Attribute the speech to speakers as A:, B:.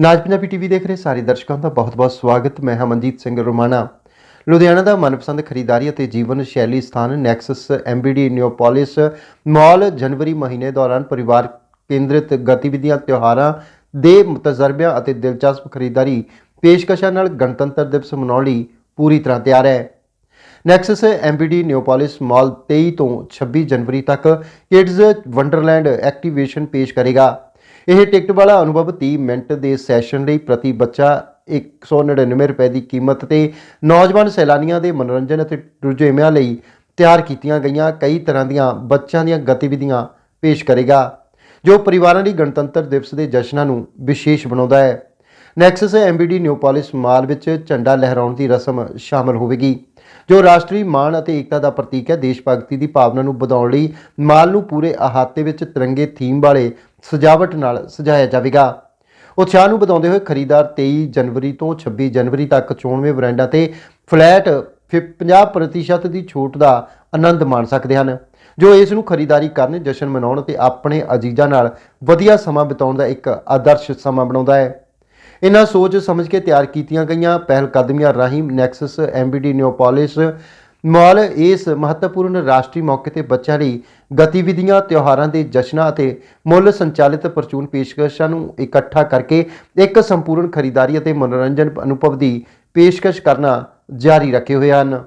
A: ਨਾਜ Punjabi TV ਦੇਖ ਰਹੇ ਸਾਰੇ ਦਰਸ਼ਕਾਂ ਦਾ ਬਹੁਤ-ਬਹੁਤ ਸਵਾਗਤ। ਮੈਂ ਹਮਨਜੀਤ ਸਿੰਘ ਰੋਮਾਣਾ। ਲੁਧਿਆਣਾ ਦਾ ਮਨਪਸੰਦ ਖਰੀਦਦਾਰੀ ਅਤੇ ਜੀਵਨ ਸ਼ੈਲੀ ਸਥਾਨ ਨੈਕਸਸ ਐਮਬੀਡੀ ਨਿਓਪੋਲਿਸ ਮਾਲ ਜਨਵਰੀ ਮਹੀਨੇ ਦੌਰਾਨ ਪਰਿਵਾਰ ਕੇਂਦਰਿਤ ਗਤੀਵਿਧੀਆਂ, ਤਿਉਹਾਰਾਂ ਦੇ ਤਜਰਬਿਆਂ ਅਤੇ ਦਿਲਚਸਪ ਖਰੀਦਦਾਰੀ ਪੇਸ਼ਕਸ਼ਾਂ ਨਾਲ ਗਣਤੰਤਰ ਦਿਵਸ ਮਨਾਉਣ ਲਈ ਪੂਰੀ ਤਰ੍ਹਾਂ ਤਿਆਰ ਹੈ। ਨੈਕਸਸ ਐਮਬੀਡੀ ਨਿਓਪੋਲਿਸ ਮਾਲ 23 ਤੋਂ 26 ਜਨਵਰੀ ਤੱਕ ਕਿਡਜ਼ ਵੰਡਰਲੈਂਡ ਐਕਟੀਵੇਸ਼ਨ ਪੇਸ਼ ਕਰੇਗਾ। ਇਹ ਟਿਕਟ ਵਾਲਾ ਅਨੁਭਵ 30 ਮਿੰਟ ਦੇ ਸੈਸ਼ਨ ਲਈ ਪ੍ਰਤੀ ਬੱਚਾ 199 ਰੁਪਏ ਦੀ ਕੀਮਤ ਤੇ ਨੌਜਵਾਨ ਸੈਲਾਨੀਆਂ ਦੇ ਮਨੋਰੰਜਨ ਅਤੇ ਰੁਝੇਵਿਆਂ ਲਈ ਤਿਆਰ ਕੀਤੀਆਂ ਗਈਆਂ ਕਈ ਤਰ੍ਹਾਂ ਦੀਆਂ ਬੱਚਿਆਂ ਦੀਆਂ ਗਤੀਵਿਧੀਆਂ ਪੇਸ਼ ਕਰੇਗਾ, ਜੋ ਪਰਿਵਾਰਾਂ ਲਈ ਗਣਤੰਤਰ ਦਿਵਸ ਦੇ ਜਸ਼ਨਾਂ ਨੂੰ ਵਿਸ਼ੇਸ਼ ਬਣਾਉਂਦਾ ਹੈ। ਨੈਕਸਸ ਐਮਬੀਡੀ ਨਿਊਪੋਲਿਸ ਮਾਲ ਵਿੱਚ ਝੰਡਾ ਲਹਿਰਾਉਣ ਦੀ ਰਸਮ ਸ਼ਾਮਲ ਹੋਵੇਗੀ। ਜੋ ਰਾਸ਼ਟਰੀ ਮਾਣ ਅਤੇ ਏਕਤਾ ਦਾ ਪ੍ਰਤੀਕ ਹੈ, ਦੇਸ਼ ਭਗਤੀ ਦੀ ਭਾਵਨਾ ਨੂੰ ਵਧਾਉਣ ਲਈ ਮਾਲ ਨੂੰ ਪੂਰੇ ਅਹਾਤੇ ਵਿੱਚ ਤਿਰੰਗੇ ਥੀਮ ਵਾਲੇ ਸਜਾਵਟ ਨਾਲ ਸਜਾਇਆ ਜਾਵੇਗਾ। ਉਤਸ਼ਾਹ ਨੂੰ ਵਧਾਉਂਦੇ ਹੋਏ ਖਰੀਦਦਾਰ 23 ਜਨਵਰੀ ਤੋਂ 26 ਜਨਵਰੀ ਤੱਕ ਚੋਣਵੇਂ ਬ੍ਰਾਂਡਾਂ ਤੇ ਫਲੈਟ 50% ਦੀ ਛੋਟ ਦਾ ਆਨੰਦ ਮਾਣ ਸਕਦੇ ਹਨ। ਜੋ ਇਸ ਨੂੰ ਖਰੀਦਦਾਰੀ ਕਰਨ, ਜਸ਼ਨ ਮਨਾਉਣ ਅਤੇ ਆਪਣੇ ਅਜੀਜ਼ਾਂ ਨਾਲ ਵਧੀਆ ਸਮਾਂ ਬਿਤਾਉਣ ਦਾ ਇੱਕ ਆਦਰਸ਼ ਸਮਾਂ ਬਣਾਉਂਦਾ ਹੈ। ਇਹਨਾਂ ਸੋਚ ਸਮਝ ਕੇ ਤਿਆਰ ਕੀਤੀਆਂ ਗਈਆਂ ਪਹਿਲ ਕਦਮੀਆਂ ਰਾਹੀਂ ਨੈਕਸਸ ਐਮਬੀਡੀ ਨਿਓਪੋਲਿਸ ਮਾਲ ਇਸ ਮਹੱਤਵਪੂਰਨ ਰਾਸ਼ਟਰੀ ਮੌਕੇ ਤੇ ਬੱਚਿਆਂ ਲਈ ਗਤੀਵਿਧੀਆਂ, ਤਿਉਹਾਰਾਂ ਦੇ ਜਸ਼ਨਾਂ ਅਤੇ ਮੁੱਲ ਸੰਚਾਲਿਤ ਪਰਚੂਨ ਪੇਸ਼ਕਸ਼ਾਂ ਨੂੰ ਇਕੱਠਾ ਕਰਕੇ ਇੱਕ ਸੰਪੂਰਨ ਖਰੀਦਦਾਰੀ ਅਤੇ ਮਨੋਰੰਜਨ ਅਨੁਭਵ ਦੀ ਪੇਸ਼ਕਸ਼ ਕਰਨਾ ਜਾਰੀ ਰੱਖੇ ਹੋਏ ਹਨ।